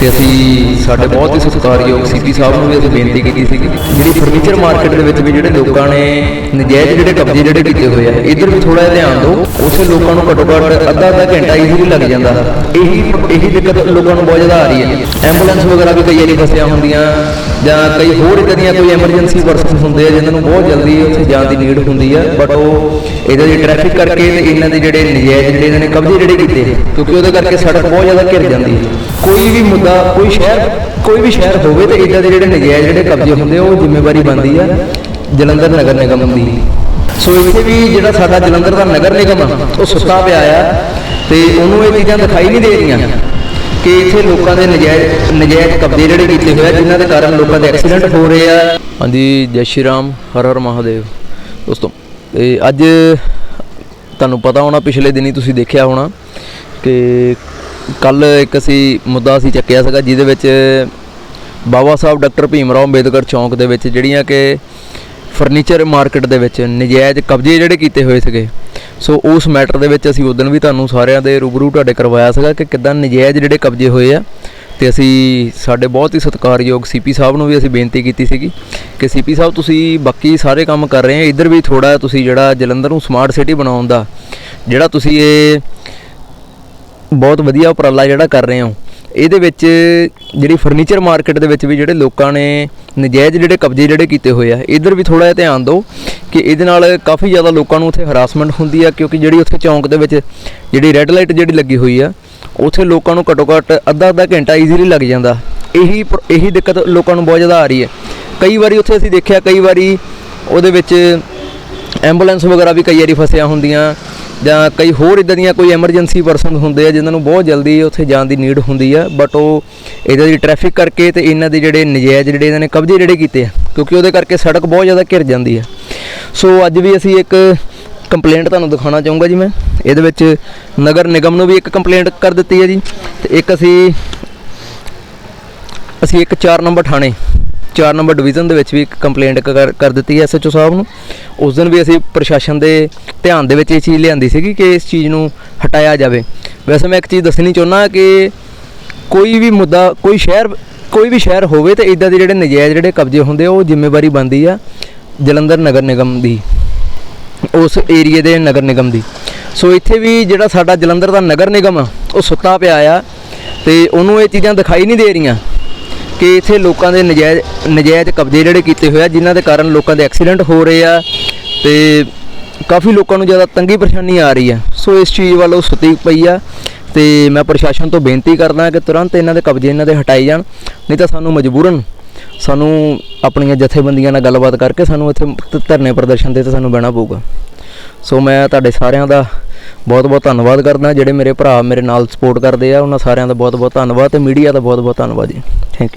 ਤੇ ਅਸੀਂ ਸਾਡੇ ਬਹੁਤ ਹੀ ਸਤਿਕਾਰਯੋਗ ਸੀਪੀ ਸਾਹਿਬ ਨੂੰ ਵੀ ਅਸੀਂ ਬੇਨਤੀ ਕੀਤੀ ਸੀ। ਜਿਹੜੀ ਫਰਨੀਚਰ ਮਾਰਕੀਟ ਦੇ ਵਿੱਚ ਵੀ ਜਿਹੜੇ ਲੋਕਾਂ ਨੇ ਨਜਾਇਜ਼ ਜਿਹੜੇ ਕਬਜ਼ੇ ਜਿਹੜੇ ਕੀਤੇ ਹੋਏ ਆ, ਇਧਰ ਵੀ ਥੋੜਾ ਜਿਹਾ ਧਿਆਨ ਦਿਓ ਉਸੇ ਲੋਕਾਂ ਨੂੰ ਘੱਟੋ ਘੱਟ ਅੱਧਾ ਅੱਧਾ ਘੰਟਾ ਈਜ਼ੀਲੀ ਲੱਗ ਜਾਂਦਾ। ਇਹੀ ਇਹੀ ਦਿੱਕਤ ਲੋਕਾਂ ਨੂੰ ਬਹੁਤ ਜ਼ਿਆਦਾ ਆ ਰਹੀ ਹੈ। ਐਂਬੂਲੈਂਸ ਵਗੈਰਾ ਵੀ ਕਈ ਵਾਰੀ ਫਸਿਆ ਹੁੰਦੀਆਂ, ਜਾਂ ਕਈ ਹੋਰ ਇੱਦਾਂ ਦੀਆਂ ਕੋਈ ਐਮਰਜੈਂਸੀ ਪਰਸਨ ਹੁੰਦੇ ਆ, ਜਿਨ੍ਹਾਂ ਨੂੰ ਬਹੁਤ ਜਲਦੀ ਉੱਥੇ ਜਾਣ ਦੀ ਨੀਡ ਹੁੰਦੀ ਆ ਬਟ ਉਹ ਇਹਦੇ ਦੀ ਟ੍ਰੈਫਿਕ ਕਰਕੇ ਇਹਨਾਂ ਦੇ ਜਿਹੜੇ ਨਜਾਇਜ਼ ਜਿਹੜੇ ਇਹਨਾਂ ਨੇ ਕਬਜ਼ੇ ਜਿਹੜੇ ਕੀਤੇ, ਕਿਉਂਕਿ ਉਹਦੇ ਕਰਕੇ ਸੜਕ ਬਹੁਤ ਜ਼ਿਆਦਾ ਘਿਰ ਜਾਂਦੀ ਹੈ। ਕੋਈ ਵੀ ਮੁੱਦਾ ਕੋਈ ਸ਼ਹਿਰ ਕੋਈ ਵੀ ਸ਼ਹਿਰ ਹੋਵੇ ਤੇ ਇਦਾਂ ਦੇ ਜਿਹੜੇ ਨਜਾਇਜ਼ ਜਿਹੜੇ ਕਬਜ਼ੇ ਹੁੰਦੇ ਆ, ਉਹ ਜ਼ਿੰਮੇਵਾਰੀ ਬਣਦੀ ਆ ਜਲੰਧਰ ਨਗਰ ਨਿਗਮ ਦੀ। ਸੋ ਇੱਥੇ ਵੀ ਜਿਹੜਾ ਸਾਡਾ ਜਲੰਧਰ ਦਾ ਨਗਰ ਨਿਗਮ ਆ ਉਹ ਸੁੱਤਾ ਪਿਆ ਆ ਤੇ ਉਹਨੂੰ ਇਹ ਚੀਜ਼ਾਂ ਦਿਖਾਈ ਨਹੀਂ ਦੇ ਰਹੀਆਂ ਕਿ ਇੱਥੇ ਲੋਕਾਂ ਦੇ ਨਜਾਇਜ਼ ਨਜਾਇਜ਼ ਕਬਜ਼ੇ ਜਿਹੜੇ ਕੀਤੇ ਹੋਏ ਆ ਜਿਨ੍ਹਾਂ ਦੇ ਕਾਰਨ ਲੋਕਾਂ ਦੇ ਐਕਸੀਡੈਂਟ ਹੋ ਰਹੇ ਆ। ਹਾਂਜੀ ਜੈ ਸ਼੍ਰੀ ਰਾਮ ਹਰ ਹਰ ਮਹਾਦੇਵ। ਦੋਸਤੋ ਤੇ ਅੱਜ ਤੁਹਾਨੂੰ ਪਤਾ ਹੋਣਾ ਪਿਛਲੇ ਦਿਨੀ ਤੁਸੀਂ ਦੇਖਿਆ ਹੋਣਾ ਕਿ ਕੱਲ ਇੱਕ ਅਸੀਂ ਮੁੱਦਾ ਅਸੀਂ ਚੱਕਿਆ ਸੀਗਾ ਜਿਹਦੇ ਵਿੱਚ ਬਾਬਾ ਸਾਹਿਬ ਡਾਕਟਰ ਭੀਮ ਰਾਓ ਅੰਬੇਦਕਰ ਚੌਂਕ ਦੇ ਵਿੱਚ ਜਿਹੜੀਆਂ ਕਿ ਫਰਨੀਚਰ ਮਾਰਕੀਟ ਦੇ ਵਿੱਚ ਨਜਾਇਜ਼ ਕਬਜ਼ੇ ਜਿਹੜੇ ਕੀਤੇ ਹੋਏ ਸੀਗੇ। ਸੋ ਉਸ ਮੈਟਰ ਦੇ ਵਿੱਚ ਅਸੀਂ ਉਦੋਂ ਵੀ ਤੁਹਾਨੂੰ ਸਾਰਿਆਂ ਦੇ ਰੂਬਰੂ ਤੁਹਾਡੇ ਕਰਵਾਇਆ ਸੀਗਾ ਕਿ ਕਿੱਦਾਂ ਨਜਾਇਜ਼ ਜਿਹੜੇ ਕਬਜ਼ੇ ਹੋਏ ਆ ਤੇ ਅਸੀਂ ਸਾਡੇ ਬਹੁਤ ਹੀ ਸਤਿਕਾਰਯੋਗ ਸੀਪੀ ਸਾਹਿਬ ਨੂੰ ਵੀ ਅਸੀਂ ਬੇਨਤੀ ਕੀਤੀ ਸੀਗੀ ਕਿ ਸੀਪੀ ਸਾਹਿਬ ਤੁਸੀਂ ਬਾਕੀ ਸਾਰੇ ਕੰਮ ਕਰ ਰਹੇ ਆ, ਇੱਧਰ ਵੀ ਥੋੜਾ ਤੁਸੀਂ ਜਿਹੜਾ ਜਲੰਧਰ ਨੂੰ ਸਮਾਰਟ ਸਿਟੀ ਬਣਾਉਣ ਦਾ, ਜਿਹੜਾ ਤੁਸੀਂ ਇਹ ਬਹੁਤ ਵਧੀਆ ਉਪਰਾਲਾ ਜਿਹੜਾ ਕਰ ਰਹੇ ਹੋ। ਇਹਦੇ ਵਿੱਚ ਜਿਹੜੀ ਫਰਨੀਚਰ ਮਾਰਕੀਟ ਦੇ ਵਿੱਚ ਵੀ ਜਿਹੜੇ ਲੋਕਾਂ ਨੇ ਨਜਾਇਜ਼ ਜਿਹੜੇ ਕਬਜ਼ੇ ਜਿਹੜੇ ਕੀਤੇ ਹੋਏ ਆ, ਇਧਰ ਵੀ ਥੋੜਾ ਜਿਹਾ ਧਿਆਨ ਦਿਓ ਕਿ ਇਹਦੇ ਨਾਲ ਕਾਫੀ ਜ਼ਿਆਦਾ ਲੋਕਾਂ ਨੂੰ ਉੱਥੇ ਹਰਾਸਮੈਂਟ ਹੁੰਦੀ ਆ, ਕਿਉਂਕਿ ਜਿਹੜੀ ਉੱਥੇ ਚੌਂਕ ਦੇ ਵਿੱਚ ਜਿਹੜੀ ਰੈੱਡ ਲਾਈਟ ਜਿਹੜੀ ਲੱਗੀ ਹੋਈ ਆ, ਉੱਥੇ ਲੋਕਾਂ ਨੂੰ ਘੱਟੋ ਘੱਟ ਅੱਧਾ ਅੱਧਾ ਘੰਟਾ ਈਜ਼ੀਲੀ ਲੱਗ ਜਾਂਦਾ। ਇਹੀ ਪ੍ਰ- ਇਹੀ ਦਿੱਕਤ ਲੋਕਾਂ ਨੂੰ ਬਹੁਤ ਜ਼ਿਆਦਾ ਆ ਰਹੀ ਹੈ। ਕਈ ਵਾਰੀ ਉੱਥੇ ਅਸੀਂ ਦੇਖਿਆ, ਕਈ ਵਾਰੀ ਉਹਦੇ ਵਿੱਚ ਐਂਬੂਲੈਂਸ ਵਗੈਰਾ ਵੀ ਕਈ ਵਾਰੀ ਫਸਿਆ ਹੁੰਦੀਆਂ। ਜਾਂ ਕਈ ਹੋਰ ਇਦਾਂ ਦੀਆਂ ਕੋਈ ਐਮਰਜੈਂਸੀ ਪਰਸਨ ਹੁੰਦੇ ਆ ਜਿਨ੍ਹਾਂ ਨੂੰ ਬਹੁਤ ਜਲਦੀ ਉੱਥੇ ਜਾਣ ਦੀ ਨੀਡ ਹੁੰਦੀ ਆ ਬਟ ਉਹ ਇਹਦੇ ਦੀ ਟ੍ਰੈਫਿਕ ਕਰਕੇ ਤੇ ਇਹਨਾਂ ਦੇ ਜਿਹੜੇ ਨਜਾਇਜ਼ ਜਿਹੜੇ ਇਹਨਾਂ ਨੇ ਕਬਜ਼ੇ ਜਿਹੜੇ ਕੀਤੇ ਆ, ਕਿਉਂਕਿ ਉਹਦੇ ਕਰਕੇ ਸੜਕ ਬਹੁਤ ਜ਼ਿਆਦਾ ਘਿਰ ਜਾਂਦੀ ਆ। ਸੋ ਅੱਜ ਵੀ ਅਸੀਂ ਇੱਕ ਕੰਪਲੇਂਟ ਤੁਹਾਨੂੰ ਦਿਖਾਉਣਾ ਚਾਹੂੰਗਾ ਜੀ ਮੈਂ। ਇਹਦੇ ਵਿੱਚ ਨਗਰ ਨਿਗਮ ਨੂੰ ਵੀ ਇੱਕ ਕੰਪਲੇਂਟ ਕਰ ਦਿੱਤੀ ਹੈ ਜੀ। ਤੇ ਇੱਕ ਅਸੀਂ ਅਸੀਂ ਇੱਕ 4 ਨੰਬਰ ਥਾਣੇ 4 ਨੰਬਰ ਡਿਵੀਜ਼ਨ ਦੇ ਵਿੱਚ ਵੀ ਇੱਕ ਕੰਪਲੇਂਟ ਕਰ ਕਰ ਦਿੱਤੀ ਹੈ ਐਸਐਚਓ ਸਾਹਿਬ ਨੂੰ। ਉਸ ਦਿਨ ਵੀ ਅਸੀਂ ਪ੍ਰਸ਼ਾਸਨ ਦੇ ਧਿਆਨ ਦੇ ਵਿੱਚ ਇਹ ਚੀਜ਼ ਲਿਆਂਦੀ ਸੀਗੀ ਕਿ ਇਸ ਚੀਜ਼ ਨੂੰ ਹਟਾਇਆ ਜਾਵੇ। ਵੈਸੇ ਮੈਂ ਇੱਕ ਚੀਜ਼ ਦੱਸਣੀ ਚਾਹੁੰਦਾ ਕਿ ਕੋਈ ਵੀ ਮੁੱਦਾ ਕੋਈ ਸ਼ਹਿਰ ਕੋਈ ਵੀ ਸ਼ਹਿਰ ਹੋਵੇ ਤੇ ਇਦਾਂ ਦੇ ਜਿਹੜੇ ਨਜਾਇਜ਼ ਜਿਹੜੇ ਕਬਜ਼ੇ ਹੁੰਦੇ ਆ, ਉਹ ਜ਼ਿੰਮੇਵਾਰੀ ਬਣਦੀ ਆ ਜਲੰਧਰ ਨਗਰ ਨਿਗਮ ਦੀ ਉਸ ਏਰੀਏ ਦੇ ਨਗਰ ਨਿਗਮ ਦੀ। ਸੋ ਇੱਥੇ ਵੀ ਜਿਹੜਾ ਸਾਡਾ ਜਲੰਧਰ ਦਾ ਨਗਰ ਨਿਗਮ ਆ ਉਹ ਸੁੱਤਾ ਪਿਆ ਆ ਤੇ ਉਹਨੂੰ ਇਹ ਚੀਜ਼ਾਂ ਦਿਖਾਈ ਨਹੀਂ ਦੇ ਰਹੀਆਂ। ਕਿ ਇੱਥੇ ਲੋਕਾਂ ਦੇ ਨਜਾਇਜ਼ ਨਜਾਇਜ਼ ਕਬਜ਼ੇ ਜਿਹੜੇ ਕੀਤੇ ਹੋਏ ਆ, ਜਿਨ੍ਹਾਂ ਦੇ ਕਾਰਨ ਲੋਕਾਂ ਦੇ ਐਕਸੀਡੈਂਟ ਹੋ ਰਹੇ ਆ ਤੇ ਕਾਫੀ ਲੋਕਾਂ ਨੂੰ ਜ਼ਿਆਦਾ ਤੰਗੀ ਪਰੇਸ਼ਾਨੀ ਆ ਰਹੀ ਆ। ਸੋ ਇਸ ਚੀਜ਼ ਵੱਲ ਉਹ ਸੁੱਤੀ ਪਈ ਆ ਤੇ ਮੈਂ ਪ੍ਰਸ਼ਾਸਨ ਤੋਂ ਬੇਨਤੀ ਕਰਦਾ ਕਿ ਤੁਰੰਤ ਇਹਨਾਂ ਦੇ ਕਬਜ਼ੇ ਇਹਨਾਂ ਦੇ ਹਟਾਏ ਜਾਣ, ਨਹੀਂ ਤਾਂ ਸਾਨੂੰ ਮਜਬੂਰਨ ਸਾਨੂੰ ਆਪਣੀਆਂ ਜਥੇਬੰਦੀਆਂ ਨਾਲ ਗੱਲਬਾਤ ਕਰਕੇ ਸਾਨੂੰ ਇੱਥੇ ਧਰਨੇ ਪ੍ਰਦਰਸ਼ਨ ਤੇ ਤੇ ਸਾਨੂੰ ਬਹਿਣਾ ਪਊਗਾ। ਸੋ ਮੈਂ ਤੁਹਾਡੇ ਸਾਰਿਆਂ ਦਾ ਬਹੁਤ ਬਹੁਤ ਧੰਨਵਾਦ ਕਰਦਾ ਜਿਹੜੇ ਮੇਰੇ ਭਰਾ ਮੇਰੇ ਨਾਲ ਸਪੋਰਟ ਕਰਦੇ ਆ, ਉਹਨਾਂ ਸਾਰਿਆਂ ਦਾ ਬਹੁਤ ਬਹੁਤ ਧੰਨਵਾਦ ਤੇ ਮੀਡੀਆ ਦਾ ਬਹੁਤ ਬਹੁਤ ਧੰਨਵਾਦ ਜੀ। Thank you